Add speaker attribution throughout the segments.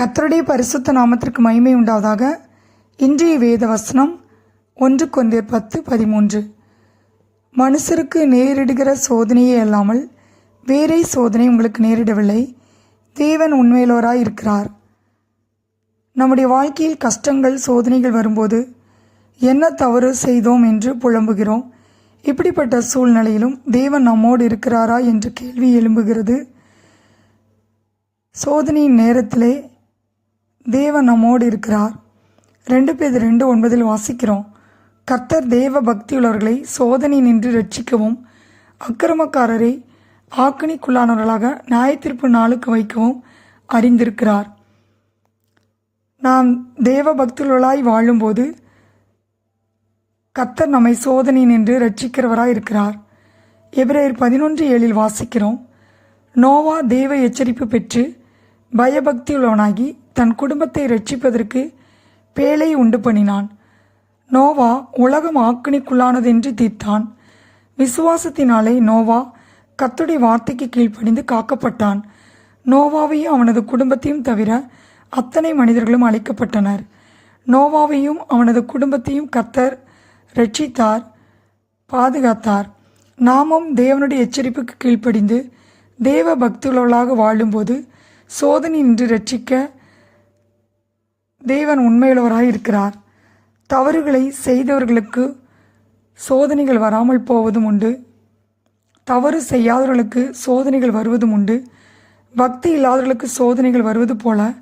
Speaker 1: கத்தருடைய பரிசுத்த நாமத்திற்கு மகிமை உண்டாவதாக. இன்றைய வேத வசனம் ஒன்று கொண்டேர் பத்து பதிமூன்று. மனுஷருக்கு நேரிடுகிற சோதனையே அல்லாமல் வேறே சோதனை உங்களுக்கு நேரிடவில்லை. தேவன் உண்மையிலோராய் இருக்கிறார். நம்முடைய வாழ்க்கையில் கஷ்டங்கள் சோதனைகள் வரும்போது என்ன தவறு செய்தோம் என்று புலம்புகிறோம். இப்படிப்பட்ட சூழ்நிலையிலும் தேவன் நம்மோடு இருக்கிறாரா என்று கேள்வி எழும்புகிறது. சோதனையின் நேரத்திலே தேவன் நம்மோடு இருக்கிறார். ரெண்டு பேர் ரெண்டு ஒன்பதில் வாசிக்கிறோம். கர்த்தர் தேவ பக்தியுள்ளவர்களை சோதனை நின்று ரட்சிக்கவும் அக்கிரமக்காரரை ஆக்கணிக்குள்ளானவர்களாக நியாயத்தீர்ப்பு நாளுக்கு வைக்கவும் அறிந்திருக்கிறார். நாம் தேவ பக்தியுள்ளவர்களாய் வாழும்போது கர்த்தர் நம்மை சோதனை நின்று ரட்சிக்கிறவராய் இருக்கிறார். எபிரேயர் பதினொன்று ஏழில் வாசிக்கிறோம். நோவா தேவ எச்சரிப்பு பெற்று பயபக்தியுள்ளவனாகி தன் குடும்பத்தை ரட்சிப்பதற்கு பேழை உண்டு பண்ணினான். நோவா உலகம் ஆக்கினிக்குள்ளானதென்று தீர்த்தான். விசுவாசத்தினாலே நோவா கத்துடைய வார்த்தைக்கு கீழ்ப்படிந்து காக்கப்பட்டான். நோவாவையும் அவனது குடும்பத்தையும் தவிர அத்தனை மனிதர்களும் அழைக்கப்பட்டனர். நோவாவையும் அவனது குடும்பத்தையும் கத்தர் ரட்சித்தார் பாதுகாத்தார். நாமும் தேவனுடைய எச்சரிப்புக்கு கீழ்ப்படிந்து தேவ பக்தியுள்ளவர்களாக வாழும்போது சோதனை நின்று ரட்சிக்க தேவன் உண்மையுள்ளவராய் இருக்கிறார். தவறுகளை செய்தவர்களுக்கு சோதனைகள் வராமல் போவதும் உண்டு. தவறு செய்யாதவர்களுக்கு சோதனைகள் வருவதும் உண்டு. பக்தி இல்லாதவர்களுக்கு சோதனைகள் வருவது போல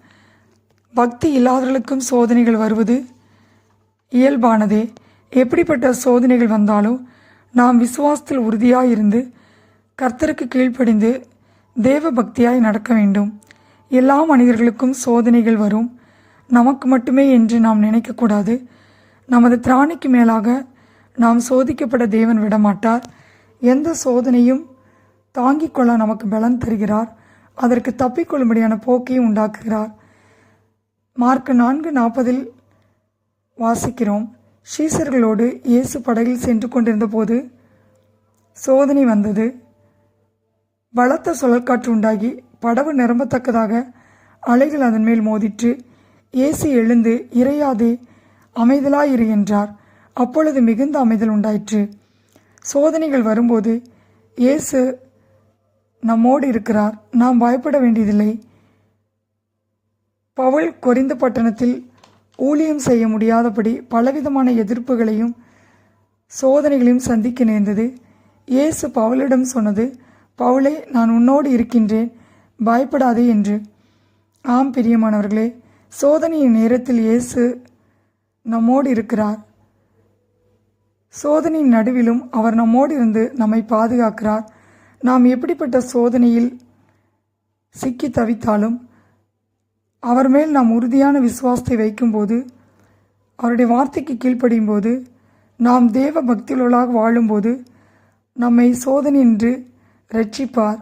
Speaker 1: பக்தி இல்லாதவர்களுக்கும் சோதனைகள் வருவது இயல்பானதே. எப்படிப்பட்ட சோதனைகள் வந்தாலும் நாம் விசுவாசத்தில் உறுதியாக இருந்து கர்த்தருக்கு கீழ்ப்படிந்து தேவ பக்தியாய் நடக்க வேண்டும். எல்லா மனிதர்களுக்கும் சோதனைகள் வரும். நமக்கு மட்டுமே என்று நாம் நினைக்கக்கூடாது. நமது திராணிக்கு மேலாக நாம் சோதிக்கப்பட தேவன் விடமாட்டார். எந்த சோதனையும் தாங்கிக் கொள்ள நமக்கு பலன் தருகிறார். அதற்கு தப்பிக்கொள்ளும்படியான போக்கையும் உண்டாக்குகிறார். மார்க் நான்கு நாற்பதில் வாசிக்கிறோம். ஷீசர்களோடு இயேசு படகில் சென்று கொண்டிருந்த போது சோதனை வந்தது. பலத்த சுழற்காற்று உண்டாகி படவு நிரம்பத்தக்கதாக அலைகள் அதன் மேல் மோதிற்று ஏசி எழுந்து இறையாதே அமைதலாயிரு என்றார். அப்பொழுது மிகுந்த அமைதல் உண்டாயிற்று. சோதனைகள் வரும்போது இயேசு நம்மோடு இருக்கிறார் நாம் பயப்பட வேண்டியதில்லை. பவுல் கொரிந்த பட்டணத்தில் ஊழியம் செய்ய முடியாதபடி பலவிதமான எதிர்ப்புகளையும் சோதனைகளையும் சந்திக்க நேர்ந்தது. இயேசு பவுலிடம் சொன்னது பவுலே நான் உன்னோடு இருக்கின்றேன் பயப்படாதே என்று. ஆம் பிரியமானவர்களே சோதனையின் நேரத்தில் இயேசு நம்மோடு இருக்கிறார். சோதனையின் நடுவிலும் அவர் நம்மோடு இருந்து நம்மை பாதுகாக்கிறார். நாம் எப்படிப்பட்ட சோதனையில் சிக்கி தவித்தாலும் அவர் மேல் நாம் உறுதியான விசுவாசத்தை வைக்கும்போது அவருடைய வார்த்தைக்கு கீழ்ப்படியும் போது நாம் தேவ பக்தியுள்ளவர்களாக வாழும்போது நம்மை சோதனையின்றி ரட்சிப்பார்.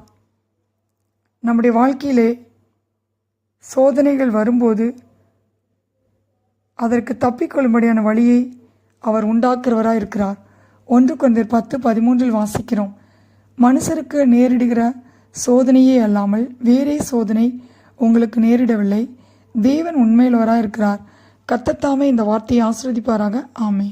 Speaker 1: நம்முடைய வாழ்க்கையிலே சோதனைகள் வரும்போது அதற்கு தப்பிக்கொள்ளும்படியான வழியை அவர் உண்டாக்குறவராக இருக்கிறார். ஒன்று கொண்டு பத்து பதிமூன்றில் வாசிக்கிறோம். மனுஷருக்கு நேரிடுகிற சோதனையே அல்லாமல் வேறே சோதனை உங்களுக்கு நேரிடவில்லை. தேவன் உண்மையிலவராக இருக்கிறார் கத்தத்தாமே இந்த வார்த்தையை ஆசிரதிப்பாராக ஆமே